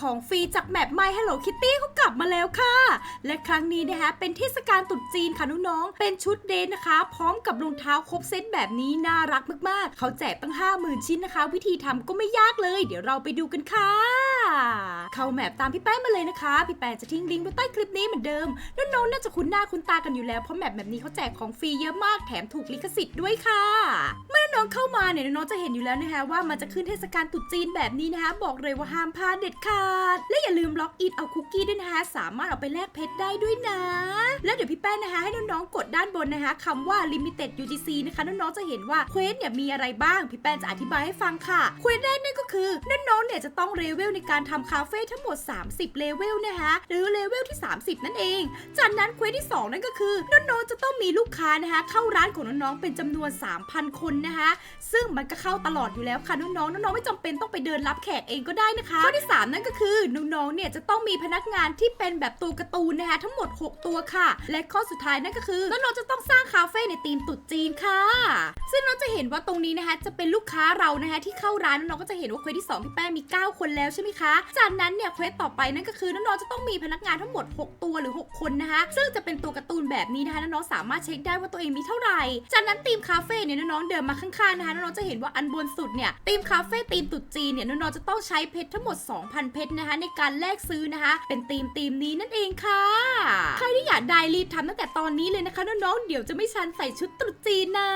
ของฟรีจากแมป My Hello Kitty เขากลับมาแล้วค่ะ และครั้งนี้นะคะเป็นเทศกาลตรุษจีนค่ะน้องๆ เป็นชุดเดนนะคะ พร้อมกับรองเท้าครบเซตแบบนี้น่ารักมากๆ เขาแจกตั้ง 50,000 ชิ้นนะคะ วิธีทำก็ไม่ยากเลย เดี๋ยวเราไปดูกันค่ะ เข้าแมปตามพี่แป้งมาเลยนะคะ พี่แป้งจะทิ้งลิงก์ไว้ใต้คลิปนี้เหมือนเดิมน้องๆน่าจะคุ้นหน้าคุ้นตากันอยู่แล้วเพราะแมปแบบนี้เขาแจกของฟรีเยอะมากแถมถูกลิขสิทธิ์ด้วยค่ะ องเข้ามาเนี่ยน้องจะเห็นอยู่แล้วนะคะว่ามันจะขึ้นเทศกาลตรุษจีนแบบนี้นะคะบอกเลยว่าห้ามพลาดเด็ดขาด และอย่าลืมล็อกอินเอาคุกกี้ด้วยนะคะสามารถเอาไปแลกเพชรได้ด้วยนะ แล้วเดี๋ยวพี่แป้งนะคะให้น้องๆกดด้านบนนะคะคำว่า limited UGC นะคะน้องๆจะเห็นว่าเควสเนี่ยมีอะไรบ้าง พี่แป้งจะอธิบายให้ฟังค่ะเควสแรกนั่นก็คือน้องๆเนี่ยจะต้องเลเวลในการทำคาเฟ่ทั้งหมด 30 เลเวลนะคะหรือเลเวลที่ 30 นั่นเอง จากนั้นเควสที่ 2 นั่นก็คือน้องๆจะต้องมีลูกค้านะคะเข้าร้านของน้องๆเป็นจำนวน 3,000 คนนะคะซึ่งมันก็เข้าตลอดอยู่แล้วค่ะน้องๆน้องๆไม่จำเป็นต้องไปเดินรับแขกเองก็ได้นะคะข้อที่ 3 นั่นก็คือน้องๆเนี่ยจะต้องมีพนักงานที่เป็นแบบตัวการ์ตูนนะคะทั้งหมด 6 ตัวค่ะ และข้อสุดท้ายนั่นก็คือน้องๆจะต้องสร้างคาเฟ่ในธีมตรุษจีนค่ะ ซึ่งน้องจะเห็นว่าตรงนี้นะคะจะเป็นลูกค้าเรานะคะที่เข้าร้านน้องๆก็จะเห็นว่าเควสที่2พี่แป้มี 9 คนแล้วใช่ไหมคะจากนั้นเนี่ยเควสต่อไปนั่นก็คือน้องๆจะต้องมีพนักงานทั้งหมด 6 ตัวหรือ 6 คนนะคะ ซึ่งจะเป็นตัวการ์ตูนแบบนี้นะคะน้องๆสามารถเช็คได้ว่าตัวเองมีเท่าไหร่ จากนั้นทีมคาเฟ่เนี่ยน้องๆเดินมาข้างานะคะน้องๆจะเห็นว่าอันบนสุดเนี่ยตีมคาเฟ่ตีมตรุษจีนเนี่ยน้องๆจะต้องใช้เพชรทั้งหมด 2,000 เพชรนะคะ ในการแลกซื้อนะคะ เป็นตีมตีมนี้นั่นเองค่ะ ใครที่อยากได้รีบทำตั้งแต่ตอนนี้เลยนะคะน้องๆเดี๋ยวจะไม่ชันใส่ชุดตรุษจีนนะ